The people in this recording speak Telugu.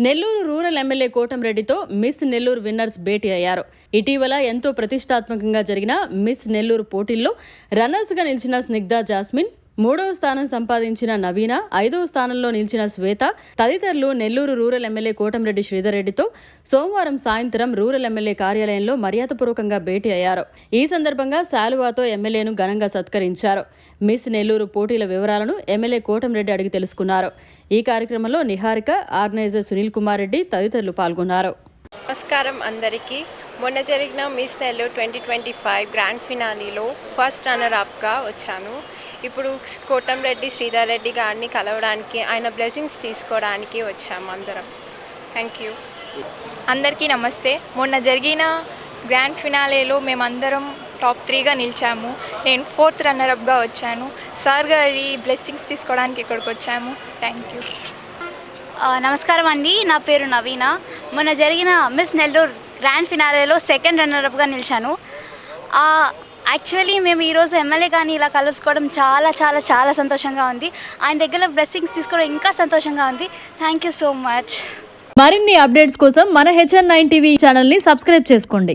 నెల్లూరు రూరల్ ఎమ్మెల్యే కోటంరెడ్డితో మిస్ నెల్లూరు విన్నర్స్ భేటీ అయ్యారు. ఇటీవల ఎంతో ప్రతిష్టాత్మకంగా జరిగిన మిస్ నెల్లూరు పోటీల్లో రన్నర్స్గా నిలిచిన స్నిగ్ధా జాస్మిన్ మూడవ స్థానం సంపాదించిన నవీన ఐదవ స్థానంలో నిలిచిన శ్వేత తదితరులు నెల్లూరు రూరల్ ఎమ్మెల్యే కోటంరెడ్డి శ్రీధర్రెడ్డితో సోమవారం సాయంత్రం రూరల్ ఎమ్మెల్యే కార్యాలయంలో మర్యాదపూర్వకంగా భేటీ అయ్యారు. ఈ సందర్భంగా శాలువాతో ఎమ్మెల్యేను ఘనంగా సత్కరించారు. మిస్ నెల్లూరు పోటీల వివరాలను ఎమ్మెల్యే కోటంరెడ్డి అడిగి తెలుసుకున్నారు. ఈ కార్యక్రమంలో నిహారిక ఆర్గనైజర్ సునీల్ కుమార్ రెడ్డి తదితరులు పాల్గొన్నారు. నమస్కారం అందరికీ. మొన్న జరిగిన miss Nellore twenty twenty five grand ఫినాలీలో first runner అప్గా వచ్చాను. ఇప్పుడు కోటంరెడ్డి శ్రీధర్ రెడ్డి గారిని కలవడానికి ఆయన బ్లెస్సింగ్స్ తీసుకోవడానికి వచ్చాము అందరం. థ్యాంక్ యూ అందరికీ నమస్తే. మొన్న జరిగిన గ్రాండ్ ఫినాలేలో మేమందరం టాప్ త్రీగా నిలిచాము. నేను ఫోర్త్ రన్నరప్గా వచ్చాను. సార్ గారి బ్లెస్సింగ్స్ తీసుకోవడానికి ఇక్కడికి వచ్చాము. థ్యాంక్ యూ నమస్కారం అండి. నా పేరు నవీన. మొన్న జరిగిన మిస్ నెల్లూరు గ్రాండ్ ఫినాలేలో సెకండ్ రన్నర్అప్గా నిలిచాను. యాక్చువల్లీ మేము ఈరోజు ఎమ్మెల్యే కానీ ఇలా కలుసుకోవడం చాలా చాలా చాలా సంతోషంగా ఉంది. ఆయన దగ్గర బ్లెస్సింగ్స్ తీసుకోవడం ఇంకా సంతోషంగా ఉంది. థ్యాంక్ యూ సో మచ్ మరిన్ని అప్డేట్స్ కోసం మన హెచ్ఎన్ నైన్ టీవీ ఛానల్ని సబ్స్క్రైబ్ చేసుకోండి.